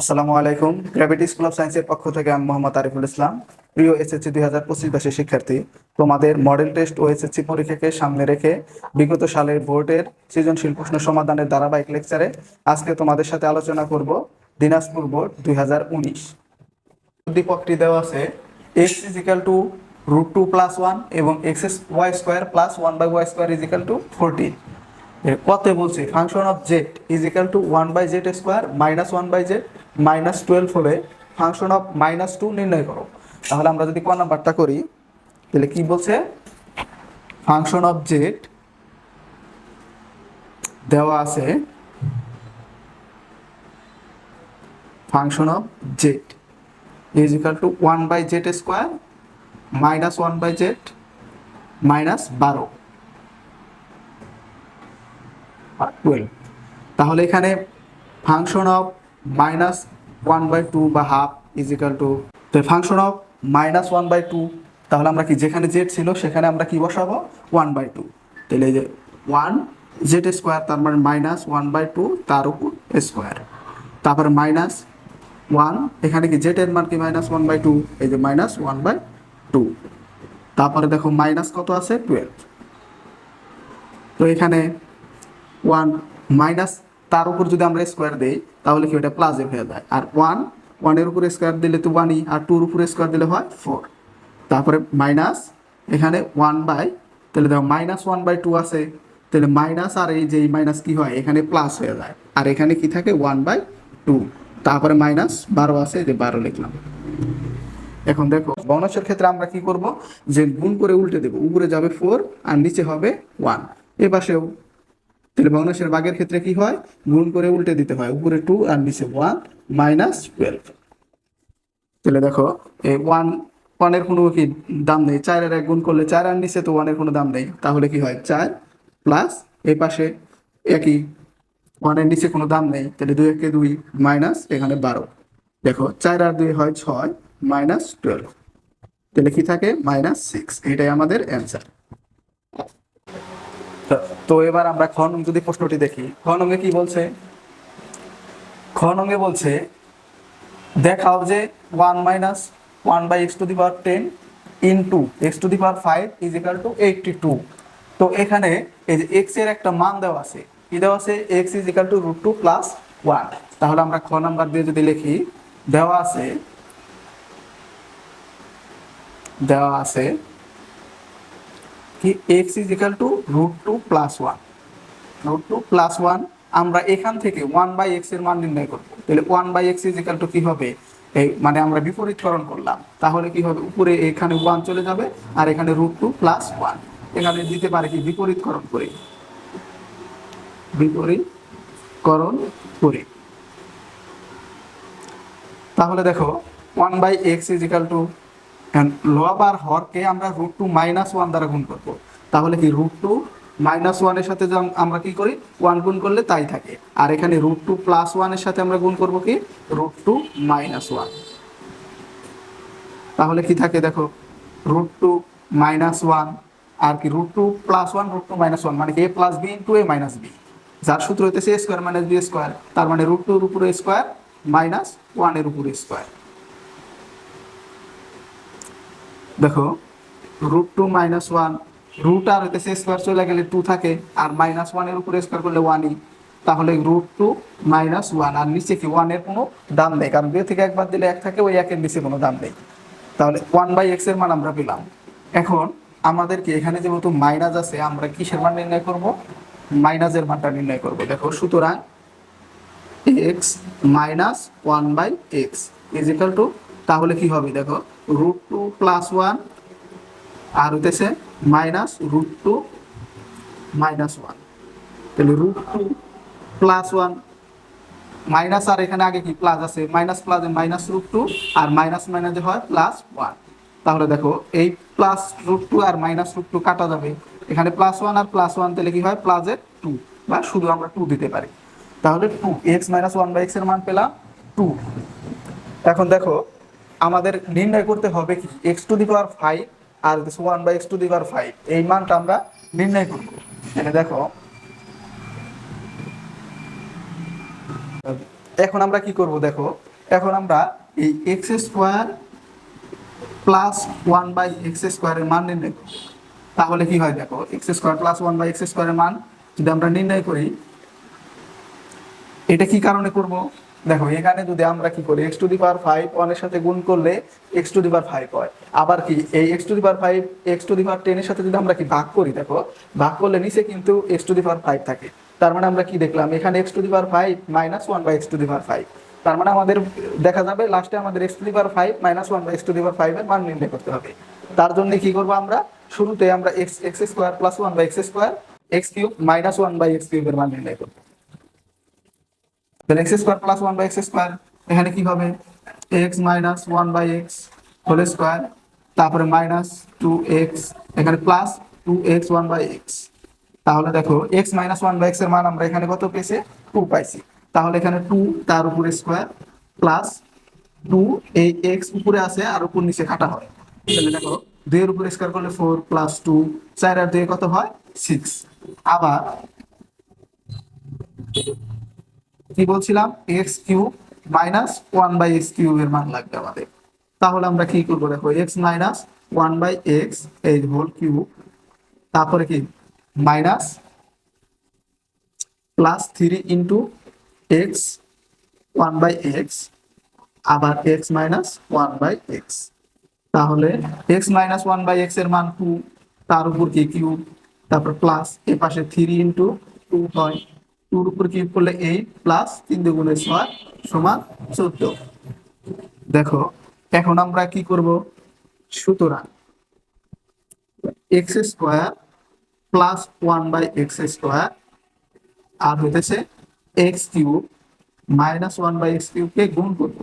আসসালামু আলাইকুম। Gravity school of সায়েন্সের পক্ষ থেকে আমি মোহাম্মদ আরিফুল ইসলাম, প্রিয় এসএসসি দুই হাজার পঁচিশ ব্যাচের শিক্ষার্থী। তোমাদের মডেল টেস্ট ও এসএসসি পরীক্ষাকে সামনে রেখে বিগত সালের বোর্ডের সৃজনশীল প্রশ্ন সমাধানের ধারাবাহিক লেকচারে আজকে তোমাদের সাথে আলোচনা করব দিনাজপুর বোর্ড দুই হাজার উনিশ। উদ্দীপকটি দেওয়া আছে X is equal to root two plus one এবং X S Y square plus one by Y square is equal to fourteen কত বলছি function of Z is equal to one by Z square minus one by Z minus twelve হলে function of minus two নির্ণয় করো। তাহলে আমরা যদি ক নাম্বারটা করি, তাহলে কি বলছে? ফাংশন অফ জেড দেওয়া আছে function of Z is equal to one by Z square minus one by Z minus বারো টুয়েলভ তাহলে এখানে function of minus one by two বা half is equal to function of minus one by two তাহলে আমরা কি যেখানে Z ছিল সেখানে আমরা কি বসাবো? ওয়ান বাই টু তাহলে এই যে ওয়ান জেড স্কোয়ার তার মানে মাইনাস ওয়ান বাই টু তার উপর স্কোয়ার তারপরে মাইনাস ওয়ান এখানে কি জেড এর মান কি মাইনাস ওয়ান বাই টু এই যে মাইনাস ওয়ান বাই টু তারপরে দেখো মাইনাস কত আছে? টুয়েলভ তো এখানে ওয়ান মাইনাস তার উপর যদি আমরা স্কোয়ার দেই, তাহলে কি ওটা প্লাসে হয়ে যায়। আর ওয়ান ওয়ানের উপরে স্কোয়ার দিলে তো ওয়ানই আর টুর উপরে স্কোয়ার দিলে হয় ফোর তারপরে মাইনাস এখানে ওয়ান বাই তাহলে দেখো মাইনাস ওয়ান বাই টু আছে। তাহলে মাইনাস আর এই যে মাইনাস কি হয়? এখানে প্লাস হয়ে যায়। আর এখানে কি থাকে? ওয়ান বাই টু তারপরে মাইনাস বারো আছে যে বারো লিখলাম। এখন দেখো ভগ্নাংশের ক্ষেত্রে আমরা কি করব? যে গুণ করে উল্টে দেবো। উপরে যাবে ফোর আর নিচে হবে ওয়ান এ পাশেও তাহলে ভগ্নাংশের ভাগের ক্ষেত্রে কি হয়? গুণ করে উল্টে দিতে হয়। উপরে টু আর নিচে ওয়ান মাইনাস টুয়েলভ তাহলে দেখো, এই ওয়ান ওয়ানের কোনো কি দাম নেই? চারের এক গুণ করলে চার আর নিচে তো ওয়ানের কোনো দাম নেই। তাহলে কি হয়? চার প্লাস এই পাশে একই ওয়ানের নিচে কোনো দাম নেই। তাহলে দুই একে দুই মাইনাস এখানে বারো। দেখো, চার আর দুই হয় ছয় মাইনাস টুয়েলভ তাহলে কি থাকে? মাইনাস সিক্স এটাই আমাদের অ্যান্সার তো এবার আমরা খ নং যদি প্রশ্নটি দেখি খ নঙ্গে কি বলছে? খ নঙ্গে বলছে, দেখাও যে one minus one by X to the power ten into X to the power five is equal to eighty two তো এখানে এই যে এক্সের একটা মান দেওয়া আছে, কি দেওয়া আছে? X is equal to root two plus one তাহলে আমরা খ নাম্বার দিয়ে যদি লিখি, দেওয়া আছে দেওয়া আছে কি X is equal to root two plus one root two plus one আমরা এখান থেকে ওয়ান বাই এক্সের মান নির্ণয় করব। তাহলে one by X is equal to কি হবে? এই মানে আমরা বিপরীতকরণ করলাম। তাহলে কি হবে? উপরে এখানে ওয়ান চলে যাবে আর এখানে রুট টু প্লাস ওয়ান এখানে দিতে পারে কি? বিপরীতকরণ করে। বিপরীতকরণ করে। তাহলে দেখো one by X is equal to lower বার হরকে আমরা রুট টু মাইনাস ওয়ান দ্বারা গুণ করব। তাহলে কি রুট টু মাইনাস ওয়ানের সাথে আমরা কি করি? ওয়ান গুণ করলে তাই থাকে। আর এখানে রুট টু প্লাস ওয়ানের সাথে আমরা গুণ করব কি? রুট টু মাইনাস ওয়ান তাহলে কি থাকে দেখো? রুট টু মাইনাস ওয়ান আর কি root two plus one root two minus one মানে A plus B into A minus B যার সূত্র হইতেছে A square minus B square তার মানে রুট টুর উপরে স্কোয়ার মাইনাস ওয়ানের উপরে স্কোয়ার দেখো root two minus one root আর হইতেছে স্কোয়ার চলে গেলে টু থাকে, আর মাইনাস ওয়ানের উপরে স্কোয়ার করলে ওয়ানই তাহলে রুট টু মাইনাস ওয়ান আর নিচে কি ওয়ানের কোনো দাম নেই, কারণ দুই থেকে একবার দিলে এক থাকে, ওই একের নিচে কোনো দাম নেই। তাহলে ওয়ান বাই এক্সের মান আমরা পেলাম। এখন আমাদেরকে এখানে যেহেতু মাইনাস আছে, আমরা কিসের মান নির্ণয় করব? মাইনাসের মানটা নির্ণয় করব। দেখো, সুতরাং x minus one by x is equal to তাহলে কি হবে? দেখো রুট টু প্লাস ওয়ান আর হইতেছে minus root two minus one তাহলে root two plus one minus আর এখানে আগে কি প্লাস আছে? Minus plus minus root two আর মাইনাস মাইনাস হয় প্লাস ওয়ান তাহলে দেখো, এই প্লাস রুট টু আর মাইনাস রুট টু কাটা যাবে। এখানে প্লাস ওয়ান আর প্লাস ওয়ান তাহলে কি হয়? প্লাসের টু বা শুধু আমরা টু দিতে পারি। তাহলে two x minus one by এক্সের মান পেলাম টু এখন দেখো আমাদের নির্ণয় করতে হবে কি x to the power five R one by x to the power five এই মানটা আমরা নির্ণয় করব। এখানে দেখো, এখন আমরা কি করব দেখো, এখন আমরা এই x square plus one by x স্কোয়ারের মান নির্ণয় করব। তাহলে কি হয় দেখো x square plus one by x স্কোয়ারের মান যদি আমরা নির্ণয় করি, এটা কি কারণে করব? দেখো, এখানে যদি আমরা কি করি x to the power five ওয়ানের সাথে গুণ করলে x to the power five হয়। আবার কি, এই x to the power five x to the power টেনের সাথে যদি আমরা কি ভাগ করি, দেখো, ভাগ করলে নিচে কিন্তু x to the power five থাকে। তার মানে আমরা কি দেখলাম, এখানে x to the power five minus one by x to the power five তার মানে আমাদের দেখা যাবে লাস্টে আমাদের x to the power five minus one by x to the power five এর মান নির্ণয় করতে হবে। তার জন্য কি করব আমরা, শুরুতে আমরা x x square plus one by x square x cube minus one by x কিউবের মান নির্ণয় করব। তাহলে x square plus one by x square এখানে কি হবে? X minus one by x whole square তারপরে মাইনাস টু এক্স এখানে plus two x one by x তাহলে দেখো এক্স মাইনাস ওয়ান বাই এক্সের মান আমরা এখানে কত পেয়েছি? টু পাইছি। তাহলে এখানে টু তার উপরে স্কোয়ার প্লাস টু এই এক্স উপরে আছে আর উপর নিচে কাটা হয়। তাহলে দেখো, দুইয়ের উপরে স্কোয়ার করলে ফোর প্লাস টু চার আর দুই কত হয়? সিক্স আবার কি বলছিলাম? X cube minus one by x কিউবের মান লাগবে আমাদের। তাহলে আমরা কি করব দেখো x minus one by x এই হোল কিউব, তারপরে কি? Minus plus three into x one by x, আবার x minus one by x. তাহলে এক্স মাইনাস ওয়ান বাই এক্সের মান টু তার উপর কি কিউব, তারপর প্লাস এ পাশে থ্রি ইন্টু টু হয়। টুর উপর কিউব করলে এইট প্লাস তিন দুগুণে ছয় সমান চোদ্দ। দেখো, এখন আমরা কি করব? সুতরাং x square plus one by x square, আর হইতেছে x cube minus one by x কিউবকে গুণ করব।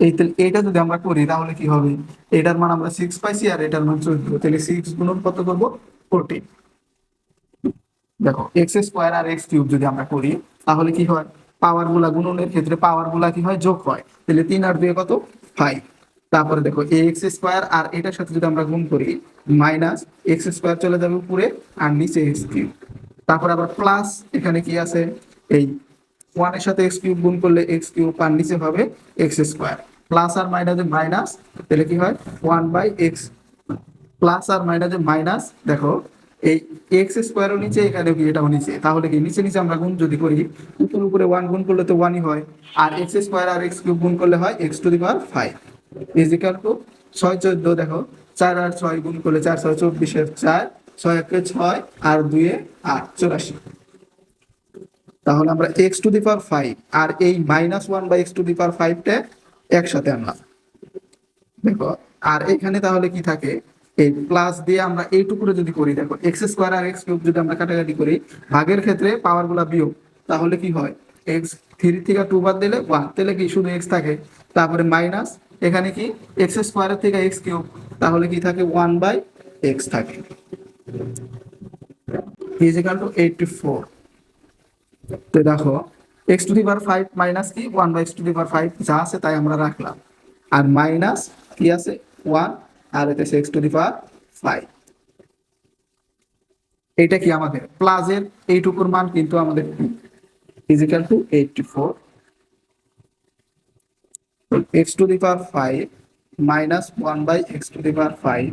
এই তাহলে এটা যদি আমরা করি, তাহলে কি হবে? এটার মান আমরা সিক্স পাইছি আর এটার মান চোদ্দ। তাহলে সিক্স গুণন কত করব? ফোরটিন দেখো এক্স স্কোয়ার আর এক্স কিউব যদি আমরা করি, তাহলে কি হয়? পাওয়ারগুলা গুণনের ক্ষেত্রে পাওয়ারগুলা কি হয়? যোগ হয়। তাহলে তিন আর দুই কত? ফাইভ তারপরে দেখো এক্স স্কোয়ার আর এটার সাথে যদি আমরা গুণ করি মাইনাস এক্স স্কোয়ার চলে যাবে উপরে আর নিচে এক্স কিউব তারপর আবার প্লাস এখানে কি আছে? এই ওয়ানের সাথে এক্স কিউব গুণ করলে এক্স কিউব আর নিচে হবে এক্স স্কোয়ার প্লাস আর মাইনাসে মাইনাস তাহলে কি হয়? ওয়ান বাই এক্স প্লাস আর মাইনাসে মাইনাস দেখো এই এক্স স্কোয়ারও নিচে এখানে এটাও নিচে। তাহলে কি নিচে নিচে আমরা গুণ যদি করি, উপর উপরে ওয়ান গুণ করলে তো ওয়ানই হয়। আর এক্স স্কোয়ার আর এক্স কিউব গুণ করলে হয় x to the power five is equal to ছয় চোদ্দ, দেখো। চার আর ছয় গুণ করলে চার, ছয় চব্বিশের চার, ছয় একে ছয় আর দুয়ে আট, চৌরাশি। তাহলে আমরা x to the power five আর এই minus one by x to the power ফাইভটা একসাথে আনলাম। দেখো, আর এখানে তাহলে কি থাকে? এই প্লাস দিয়ে আমরা এইটুকুরে যদি করি, দেখো এক্স স্কোয়ার আর এক্স কিউব যদি আমরা কাটাকাটি করি, ভাগের ক্ষেত্রে পাওয়ারগুলা বিয়োগ, তাহলে কি হয়? এক্স থ্রি থেকে টু বাদ দিলে ওয়ান তাহলে কি শুধু এক্স থাকে? তারপরে মাইনাস এখানে কি? এক্স স্কোয়ারের থেকে এক্স কিউব তাহলে কি থাকে? ওয়ান বাই এক্স থাকে। Is equal to eighty four তো দেখো x to the power five minus কি? One by x to the power five যা আছে তাই আমরা রাখলাম। আর মাইনাস কি আছে? ওয়ান আর এতে x to the power five এটা কি আমাদের প্লাসের এইটুকুর মান কিন্তু আমাদের is equal to eighty four x to the power five minus one by x to the power five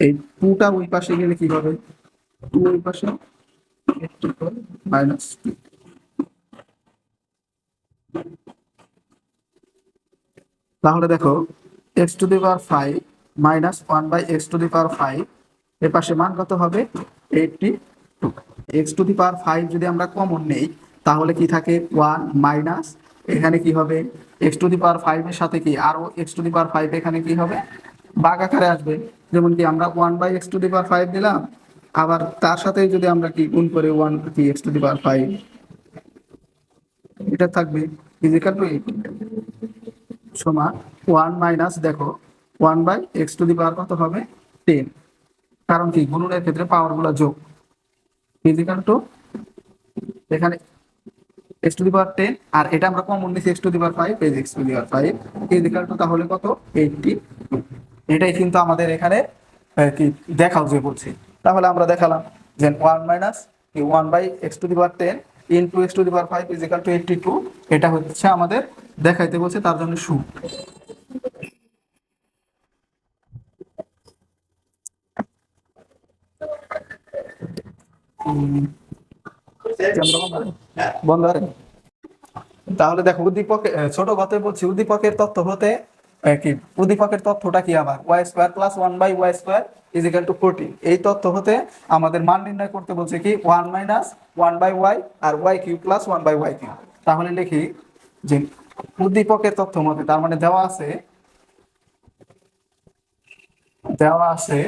এই টুটা ওই পাশে গেলে কি হবে? টু ওই পাশে মাইনাস টু তাহলে দেখো x to the power five minus one by x to the power five এর পাশে মান কত হবে? Eighty two x to the power five যদি আমরা কমন নেই, তাহলে কি থাকে? ওয়ান মাইনাস এখানে কি হবে? এক্স টু দি পাওয়ার ফাইভের সাথে কি? আরও x to the power five এখানে কি হবে? বাঘ আকারে আসবে। যেমন কি আমরা one by x to the power five দিলাম, আবার তার সাথে যদি আমরা কি গুণ করি ওয়ান কি x to the power five এটা থাকবে ইজিক্যাল টু এইট সমান ওয়ান মাইনাস দেখো, one by x to the power কত হবে? টেন। কারণ কি? গুণনের ক্ষেত্রে পাওয়ারগুলা যোগ। ফিজিক্যাল টু এখানে x to the power ten, আর এটা আমরা কমন নিচ্ছি x to the power five এই x to the power five is equal to তাহলে কত? এইটটি এটাই কিন্তু আমাদের এখানে কি দেখাও যে বলছি। তাহলে আমরা দেখালাম যে one minus one by x to the power ten into x to the power five is equal to eighty two এটা হচ্ছে আমাদের দেখাইতে বলছে, তার জন্য বন্ধ তাহলে দেখো উদ্দীপক ছোট গতে বলছি, উদ্দীপকের তথ্য হতে কি, উদ্দীপকের তথ্যটা কি আবার? Y square plus one by y square is equal to fourteen এই তথ্য হতে আমাদের মান নির্ণয় করতে বলছে কি one minus one by y R y cube plus one by y cube তাহলে লিখি যে উদ্দীপকের তথ্য মতে, তার মানে দেওয়া আছে দেওয়া আছে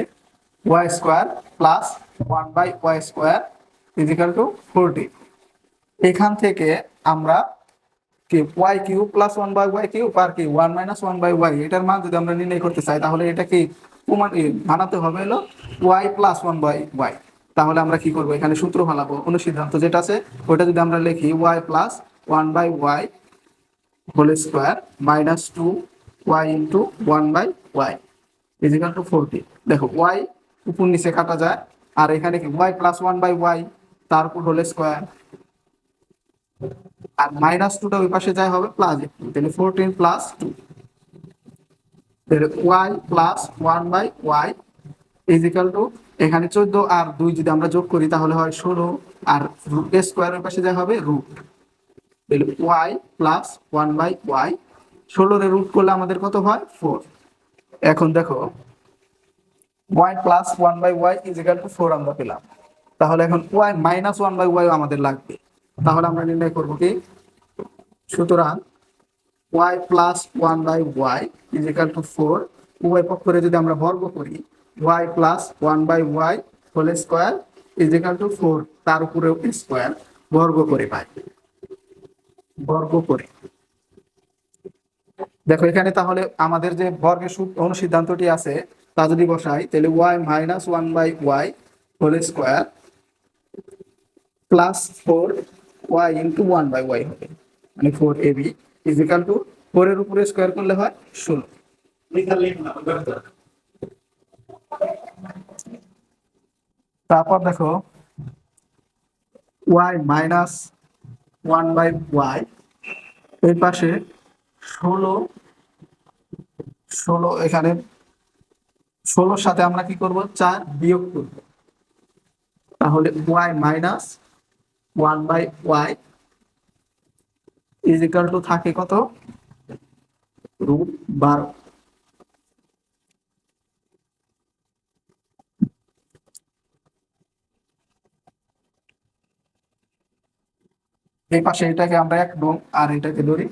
y square plus one by y square is equal to forty. এখান থেকে আমরা y cube plus one by y cube আর কি one minus one by y, এটার মান যদি আমরা নির্ণয় করতে চাই, তাহলে এটা কি প্রমাণ বানাতে হবে হলো y plus one by y. তাহলে আমরা কি করব? এখানে সূত্র ফালাবো। অনুসিদ্ধান্ত যেটা আছে, ওটা যদি আমরা লিখি y plus one by y whole square minus two y into one by y is equal to forty দেখো ওয়াই উপর নিচে কাটা যায়, আর এখানে কি? Y plus one by y তার উপর হোল স্কোয়ার আর মাইনাস টুটা ওই পাশে যায় হবে প্লাস তাহলে fourteen plus two y plus one by y is equal to এখানে চোদ্দ, আর দুই যদি আমরা যোগ করি তাহলে হয় ষোলো। আর রুট স্কোয়ার ওই পাশে যায় হবে রুট তাহলে y plus one by y ষোলোর রুট করলে আমাদের কত হয়? ফোর এখন দেখো y plus one by y is is equal to four আমরা পেলাম। তাহলে এখন y minus one by y আমাদের লাগবে। তাহলে আমরা নির্ণয় করব কি? সুতরাং y plus one by y is is equal to four উভয় পক্ষরে যদি আমরা বর্গ করি y plus one by y whole square is is equal to four তার উপরে স্কোয়ার বর্গ করে পাই। বর্গ করে। দেখো, এখানে তাহলে আমাদের যে বর্গের অনুসিদ্ধান্তটি আছে, তা যদি বসাই, তাহলে y minus one by y whole square plus four y into one by y হবে। মানে four A B is equal to ফোরের উপরে স্কোয়ার করলে হয় ষোলো। তারপর দেখো y minus one by y, এই পাশে ষোলো ষোলো, এখানে ষোলোর সাথে আমরা কি করব? চার বিয়োগ করব। তাহলে y minus one by y is equal to থাকে কত? রুট বারো। এই পাশে এটাকে আমরা এক নং আর এটাকে ধরি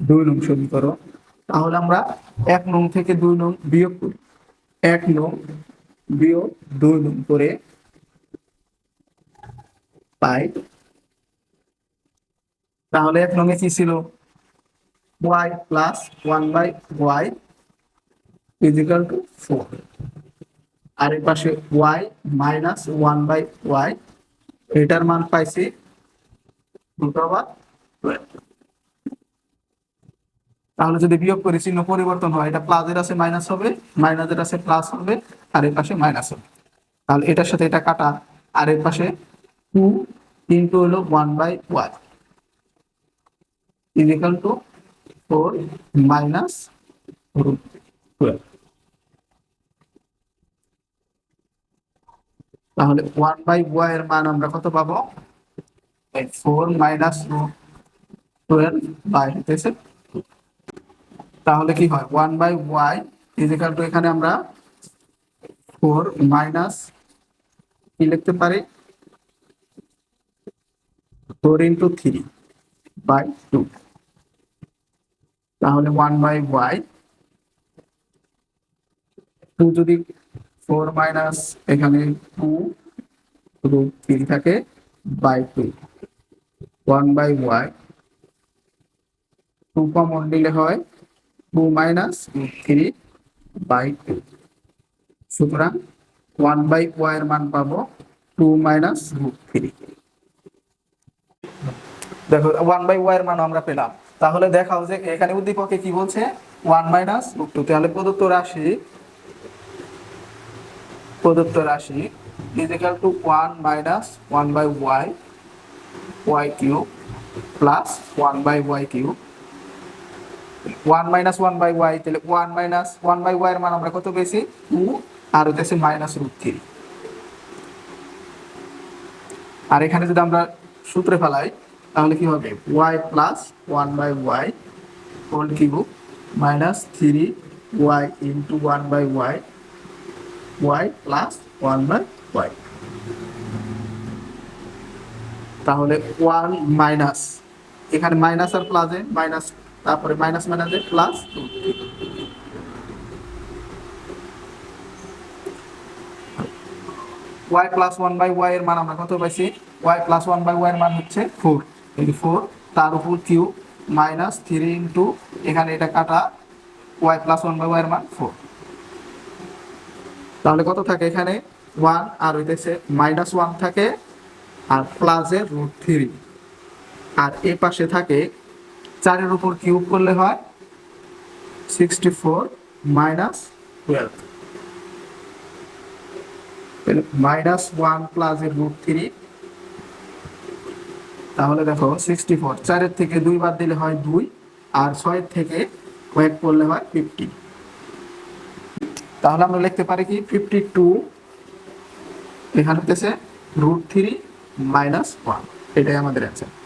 দুই নং সমীকরণ। তাহলে আমরা এক নং থেকে দুই নং বিয়োগ করি। এক নং বিয়োগ দুই নং করে পাই। তাহলে এক নং এ কি ছিল? Y plus one by y is equal to four আর এর পাশে y minus one by y এটার মান পাইছি তাহলে যদি বিয়োগ করি, চিহ্ন পরিবর্তন হয়, এটা প্লাসের আছে মাইনাস হবে মাইনাসের আছে প্লাস হবে, আর এর পাশে মাইনাস হবে। তাহলে এটার সাথে এটা কাটা, আর এর পাশে টু ইন্টু হলো one by y is equal to four minus তাহলে ওয়ান বাই ওয়াই এর মান আমরা কত পাবো? Four minus root twelve by হইতেছে তাহলে কি হয়? One by y is equal to এখানে আমরা ফোর মাইনাস কি লিখতে পারি? Four into three by two তাহলে ওয়ান বাই ওয়াই টু যদি ফোর মাইনাস এখানে টু রুট থ্রি থাকে by two one by y two common নিলে হয় two minus three by two সুতরাং ওয়ান বাই ওয়াই এর মান পাবো টু মাইনাস রুট থ্রি দেখো ওয়ান বাই ওয়াই এর মান আমরা পেলাম। তাহলে দেখাও যে এখানে উদ্দীপকে কি বলছে? ওয়ান মাইনাস রুট টু তাহলে প্রদত্ত রাশি প্রদত্ত রাশি is two one minus one by y y cube plus one by y cube one minus one by y তাহলে one minus one by y এর মান আমরা কত পেয়েছি? টু আর হইতেছে মাইনাস রুট থ্রি আর এখানে যদি আমরা সূত্রে ফেলাই, তাহলে কি হবে? Y plus one by y whole cube minus three y into one by y y plus one by y তাহলে ওয়ান মাইনাস এখানে মাইনাস আর প্লাসে মাইনাস তারপরে মাইনাস মাইনাসে plus two y plus one by y এর মান আমরা কত পাইছি? Y plus one by y এর মান হচ্ছে ফোর এই ফোর তার উপর কিউ মাইনাস থ্রি ইন্টু এখানে এটা কাটা y plus one by y এর মান ফোর তাহলে কত থাকে এখানে? ওয়ান আর হইতেছে মাইনাস ওয়ান থাকে আর প্লাসের রুট থ্রি আর এ পাশে থাকে, চারের উপর কিউব করলে হয় sixty four minus twelve minus one প্লাসের রুট থ্রি তাহলে দেখো সিক্সটি ফোর চারের থেকে দুই বাদ দিলে হয় দুই, আর ছয়ের থেকে কয়েক করলে হয় ফিফটি তাহলে আমরা লিখতে পারি কি? ফিফটি টু এখানে হতেছে রুট থ্রি মাইনাস ওয়ান এটাই আমাদের অ্যান্সার